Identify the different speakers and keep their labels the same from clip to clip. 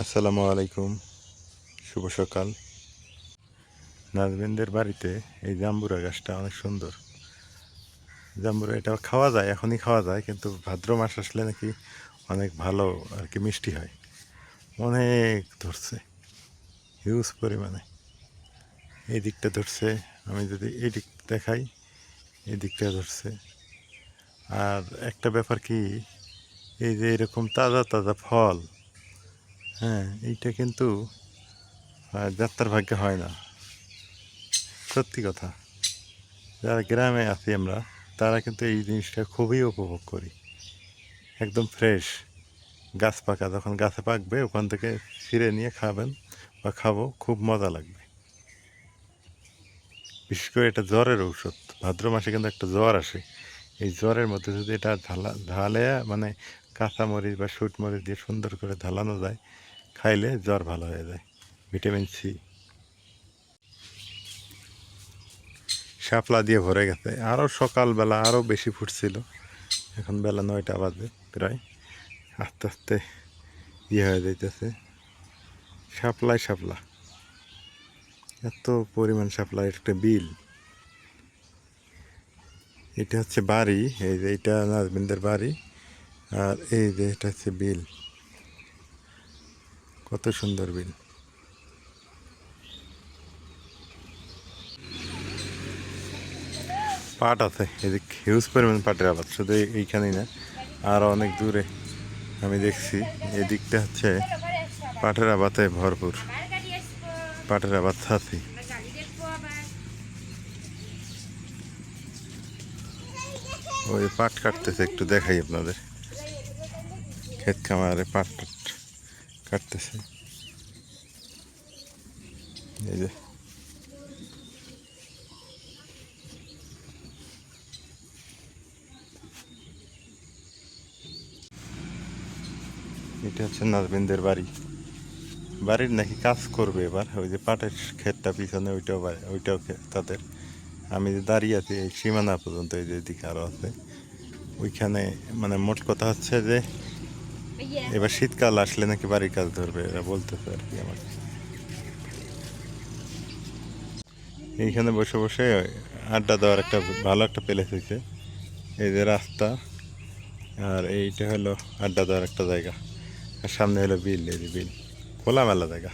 Speaker 1: আসসালামু আলাইকুম। শুভ সকাল। নাজবিনদের বাড়িতে এই জাম্বুরা গাছটা অনেক সুন্দর। জাম্বুরা এটা খাওয়া যায়, এখনই খাওয়া যায়, কিন্তু ভাদ্র মাস আসলে নাকি অনেক ভালো আর কি মিষ্টি হয়। অনেক ধরছে হিউজ পরিমাণে। এই দিকটা ধরছে, আমি যদি এই দিক দেখাই, এই দিকটা ধরছে। আর একটা ব্যাপার কি, এই যে এরকম তাজা তাজা ফল হ্যাঁ এইটা কিন্তু যাত্রার ভাগ্যে হয় না। সত্যি কথা। যারা গ্রামে আছি আমরা, তারা কিন্তু এই জিনিসটা খুবই উপভোগ করি। একদম ফ্রেশ গাছ পাকা, যখন গাছে পাকবে, ওখান থেকে ছিঁড়ে নিয়ে খাবেন বা খাব, খুব মজা লাগবে। বিশেষ করে এটা জ্বরের ঔষধ। ভাদ্র মাসে কিন্তু একটা জ্বর আসে। এই জ্বরের মধ্যে যদি এটা ঢালা, ঢালে মানে কাঁচামরিচ বা শুট মরিচ দিয়ে সুন্দর করে ঢালানো যায় খাইলে জ্বর ভালো হয়ে যায়, ভিটামিন সি। শাপলা দিয়ে ভরে গেছে, আরও সকালবেলা আরও বেশি ফুটছিল, এখন বেলা নয়টা বাজে প্রায়, আস্তে আস্তে ইয়ে হয়ে যাইতেছে, শাপলাই শাপলা, এত পরিমাণ শাপলা একটা বিল। এটা হচ্ছে বাড়ি, এই যে এটা নাজবিনদের বাড়ি, আর এই যে এটা হচ্ছে বিল। কত সুন্দর বিল পাট আছে এদিক হিউজ পরিমাণ পাটের আবাদ, শুধু এইখানেই না আরও অনেক দূরে আমি দেখছি। এদিকটা হচ্ছে পাটের আবাতে ভরপুর। পাটের আবাদ আছে। ওই পাট কাটতেছে, একটু দেখাই আপনাদের। ক্ষেত খামারে পাট টাট। কাটতেছে। এই যে। এটা হচ্ছে নাজবিনদের বাড়ি। বাড়ির নাকি কাজ করবে এবার, ওই যে পাটের ক্ষেতটা পিছনে ওইটাও ওইটাও তাদের। আমি যে দাঁড়িয়ে আছি, এই সীমানা পর্যন্ত এই যে দিকে আরও আছে। ওইখানে মানে মোট কথা হচ্ছে যে এবার শীতকাল আসলে নাকি বাড়ির কাজ ধরবে, এরা বলতেছে আর কি আমাকে। এইখানে বসে বসে আড্ডা দেওয়ার একটা ভালো একটা প্লেস হয়েছে। এই যে রাস্তা, আর এইটা হলো আড্ডা দেওয়ার একটা জায়গা। আর সামনে হলো বিল, এই যে বিল। খোলামেলা জায়গা।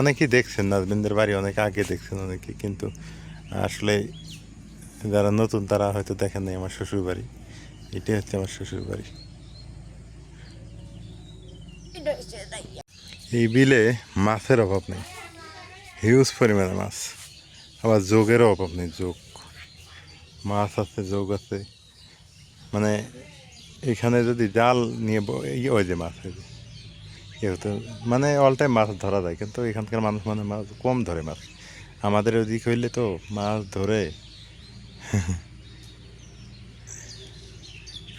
Speaker 1: অনেকেই দেখছেন নাজবিনদের বাড়ি অনেক আগে দেখছেন অনেকে, কিন্তু আসলে যারা নতুন তারা হয়তো দেখেন নাই আমার শ্বশুর বাড়ি এটাই হচ্ছে আমার শ্বশুর বাড়ি এই বিলে মাছের অভাব নেই। হিউজ পরিমাণে মাছ। আবার যোগেরও অভাব নেই, যোগ। মাছ আছে, যোগ আছে। মানে এখানে যদি জাল নিয়ে ওই যে মাছ, এই যে। মানে অল টাইম মাছ ধরা যায়, কিন্তু এখানকার মানুষ মানে মাছ কম ধরে মাছ। আমাদের ওদিক হইলে তো মাছ ধরে।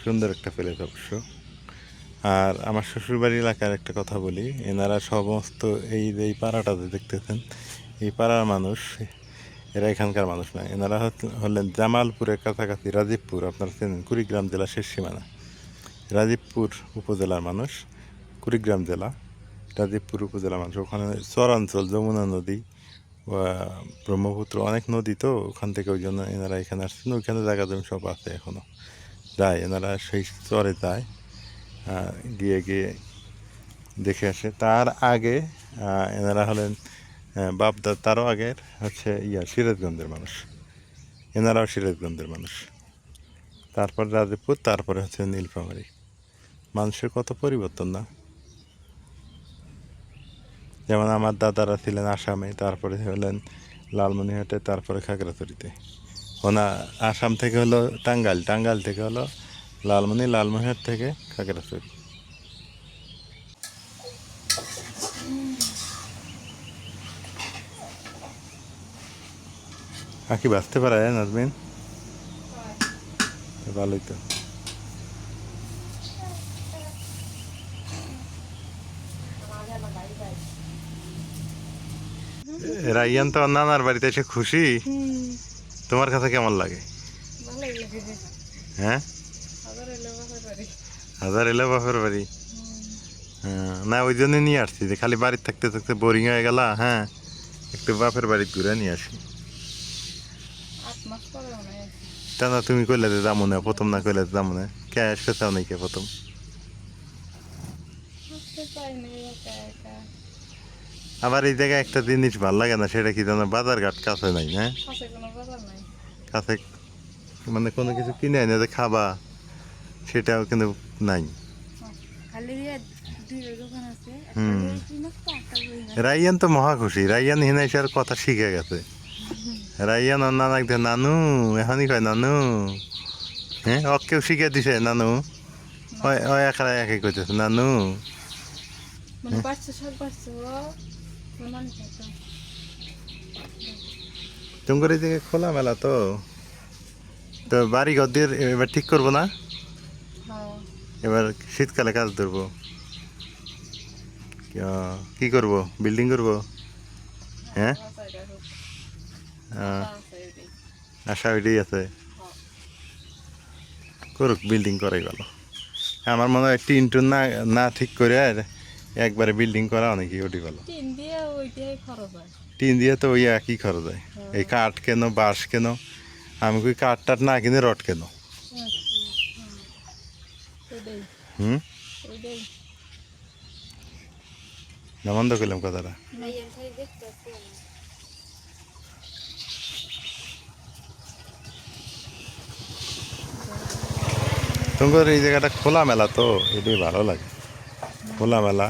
Speaker 1: সুন্দর একটা প্লেস অবশ্য। আর আমার শ্বশুরবাড়ি এলাকার একটা কথা বলি, এনারা সমস্ত এই যে এই পাড়াটা যে দেখতেছেন, এই পাড়ার মানুষ, এরা এখানকার মানুষ না। এনারা হলেন জামালপুরের কাছাকাছি রাজীবপুর, আপনারা চেনেন, কুড়িগ্রাম জেলা শেষ সীমানা। রাজীবপুর উপজেলার মানুষ, কুড়িগ্রাম জেলা, রাজীবপুর উপজেলার মানুষ। ওখানে চরাঞ্চল, যমুনা নদী ব্রহ্মপুত্র, অনেক নদী তো, ওখান থেকে ওই জন্য এনারা এখানে আসছেন। ওইখানে জায়গা জমি সব আছে এখনও যায়, এনারা সেই চরে যায়। গিয়ে গিয়ে দেখে আসে। তার আগে এনারা হলেন বাপদা, তারও আগের হচ্ছে ইয়া, সিরাজগঞ্জের মানুষ। এনারাও সিরাজগঞ্জের মানুষ। তারপর রাজীবপুর, তারপরে হচ্ছে নীলফামারী। মানুষের কত পরিবর্তন না? যেমন আমার দাদারা ছিলেন আসামে, তারপরে হলেন লালমনিহাটে তারপরে খাগড়াতড়িতে ওনা আসাম থেকে হলো টাঙ্গাইল টাঙ্গাইল থেকে হলো লালমনি লালমনিহাট থেকে খাগড়াছড়ি। আঁকি বাঁচতে পারে নাজমিন? ভালোই তো। রাইয়ান তো নানার বাড়িতে এসে খুশি? তোমার কাছে কেমন লাগে। হ্যাঁ?
Speaker 2: হাজার এলে বাপের বাড়ি।
Speaker 1: হ্যাঁ, না ওই জন্য নিয়ে আসছি যে খালি বাড়িতে থাকতে থাকতে বোরিং হয়ে গেল হ্যাঁ একটু বাপের বাড়ি ঘুরে নিয়ে আসি। তা না তুমি কইলে যে যাব না প্রথম না কইলে যে যাব না। কে আসতে চাও নাকি প্রথম?
Speaker 2: না
Speaker 1: আবার এই জায়গায় একটা জিনিস ভালো লাগে না সেটা কি জানো বাজার ঘাট কাছে নাই হ্যাঁ
Speaker 2: কাছে নাই।
Speaker 1: মানে কোনো কিছু কিনে এনে যে খাবা। সেটাও কিন্তু নাই। রাইয়ান তো মহা খুশি রাইয়ান আর কথা শিখে গেছে। রাইয়ান নানাক দে নানু এখনই কয় নানু। হ্যাঁ অকেও শিখে দিছে নানু। ওই ওই একা একে কইতেছে নানু।
Speaker 2: বাচ্চা সব বাচ্চা তো
Speaker 1: তোমার এই জায়গায় খোলা মেলা তো। তো বাড়ি দিয়ে এবার ঠিক করব না? এবার শীতকালে কাজ ধরবো। কি- করব? বিল্ডিং করব? হ্যাঁ? আশা ওইটাই আছে। করুক বিল্ডিং করাই ভালো। আমার মনে হয় টিন টুন না না ঠিক করে আর একবারে বিল্ডিং করা অনেকই ওটি ভালো।
Speaker 2: হয়।
Speaker 1: টিন দিয়ে তো ওই একই খরচ হয়। এই কাঠ কেন বাঁশ কেন? আমি কই কাঠ টাট না কিনে রড কেন
Speaker 2: ওইটাই
Speaker 1: হুম? করলাম কথাটা। তোমার এই জায়গাটা খোলা মেলা তো, এটাই ভালো লাগে। খোলা মেলা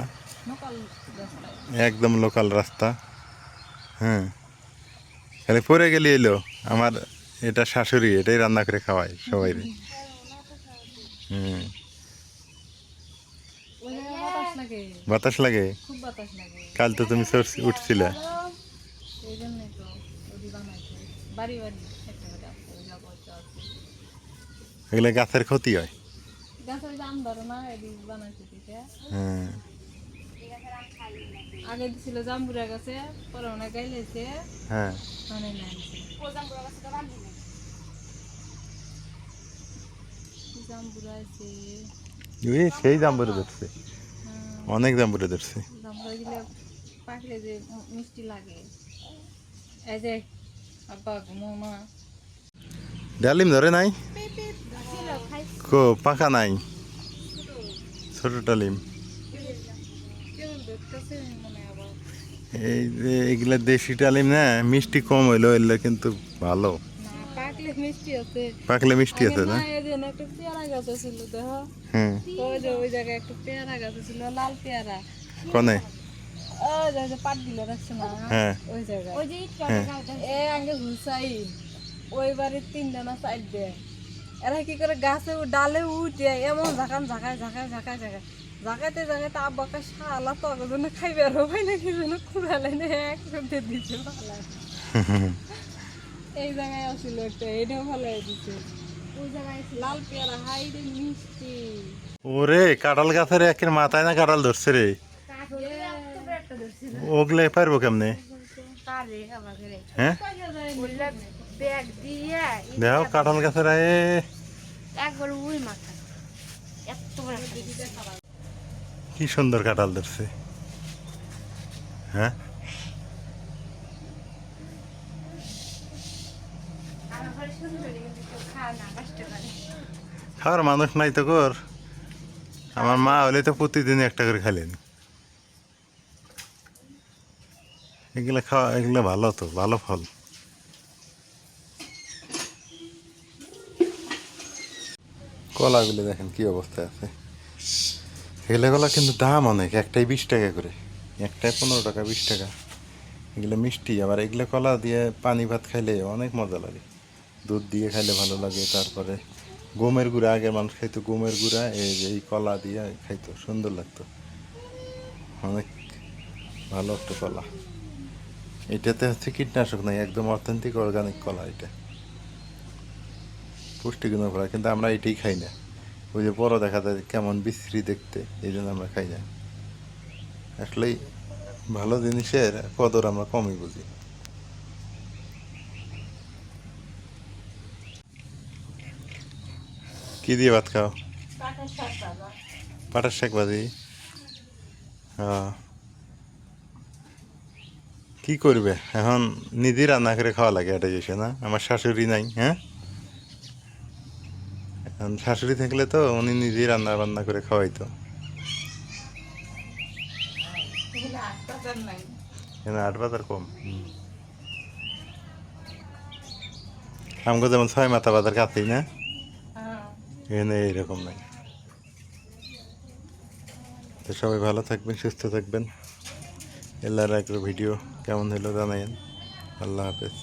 Speaker 1: একদম লোকাল রাস্তা। হ্যাঁ। খালি পরে গেলে এলো আমার এটা শাশুড়ি, এটাই রান্না করে খাওয়াই সবাই হুম
Speaker 2: ওই জায়গায় বাতাস লাগে? খুব বাতাস লাগে।
Speaker 1: কাল তো তুমি উঠছিলে।
Speaker 2: এই জন্যই তো। বাড়ি বাড়ি একটা করে আছে ওই যাব আছে
Speaker 1: এগুলো গাছের ক্ষতি হয়?
Speaker 2: গাছের দাম ধরো না এদিক বানাইছে
Speaker 1: হ্যাঁ।
Speaker 2: আগে দিছিল জাম্বুরা গাছে পরে গাইলেছে
Speaker 1: হ্যাঁ।
Speaker 2: মানে নাইছে জাম্বুরা আছে।
Speaker 1: সেই জাম্বুরে ধরছে অনেক জাম্বুরে ধরছে।
Speaker 2: জাম্বুরা পাকলে যে মিষ্টি লাগে। এই যে আব্বা ঘুমা
Speaker 1: ডালিম ধরে নাই? কো পাকা নাই? ছোট ডালিম। এই যে এগুলা দেশি ডালিম না মিষ্টি কম হইল এগুলো কিন্তু ভালো।
Speaker 2: পাকলে মিষ্টি আছে।
Speaker 1: পাকলে মিষ্টি আছে না?
Speaker 2: যে একটা পেয়ারা গাছ ছিল দেখো।
Speaker 1: হ্যাঁ
Speaker 2: ওই যে ওই জায়গায় একটা পেয়ারা গাছ ছিল লাল পেয়ারা।
Speaker 1: কনে?
Speaker 2: ওই যে যে পাট দিলে রাখছে না
Speaker 1: হ্যাঁ।
Speaker 2: ওই জায়গায়। ওই যে
Speaker 1: হ্যাঁ।
Speaker 2: এ আগে হুসাই ওই বাড়ির তিনটা না সাইড দেয় এরা কি করে গাছে ডালে উঠে এমন ঝাঁকান ঝাঁকায় ঝাঁকায় ঝাঁকায় ঝাঁকায়। ঝাঁকাইতে ঝাঁকাইতে আব্বাকে শালা তো জন্য খাইবে আর হয় না কি যেন কুড়ালে না একসাথে দিচ্ছে ভালো এই জায়গায় একটা এটাও ভালো দিচ্ছে ওই জায়গায় লাল পেয়ারা হাই রে মিষ্টি।
Speaker 1: ওরে কাঁঠাল গাছের একের মাথায় না কাঁঠাল ধরছে রে? ওগুলো পারব কেমনে? হ্যাঁ? দেখো কাঁঠাল গাছের আয়ে। কি সুন্দর কাঁঠাল ধরছে। হ্যাঁ
Speaker 3: আমার ঘরে সুন্দর কিন্তু কেউ খাওয়া না কষ্ট করে
Speaker 1: খাওয়ার মানুষ নাই তো কর। আমার মা হলে তো প্রতিদিন একটা করে খাইলেন। এগুলো খাওয়া, এগুলো ভালো তো, ভালো ফল। কলাগুলো দেখেন কি অবস্থায় আছে। এগুলো কলা কিন্তু দাম অনেক একটাই বিশ টাকা করে। একটাই পনেরো টাকা, বিশ টাকা। এগুলো মিষ্টি, আবার এগুলো কলা দিয়ে পানি ভাত খাইলে অনেক মজা লাগে। দুধ দিয়ে খাইলে ভালো লাগে, তারপরে গমের গুঁড়া আগে মানুষ খাইতো গমের গুঁড়া, এই যে এই কলা দিয়ে খাইতো, সুন্দর লাগতো। অনেক ভালো একটা কলা। এটাতে হচ্ছে কীটনাশক নাই, একদম অথেন্টিক অর্গানিক কলা এটা। পুষ্টিগুণ ভরা কিন্তু আমরা এটাই খাই না। ওই যে বড় দেখা যায় কেমন বিশ্রী দেখতে, এই জন্য আমরা খাই না। আসলেই ভালো জিনিসের কদর আমরা কমই বুঝি। কি দিয়ে ভাত খাও? পাটার শাক ভাজি। হ্যাঁ। কি করবে? এখন নিজে রান্না করে খাওয়া লাগে এটা এসে না? আমার শাশুড়ি নাই হ্যাঁ? এখন শাশুড়ি থাকলে তো উনি নিজেই রান্না বান্না করে খাওয়াইতো। আট বাজার কম। আমগো যেমন ছয় মাথা বাজার কাছেই না? এখানে এইরকম নাই। তো সবাই ভালো থাকবেন, সুস্থ থাকবেন। এলার একটা ভিডিও কেমন হলো জানাইন আল্লাহ হাফেজ।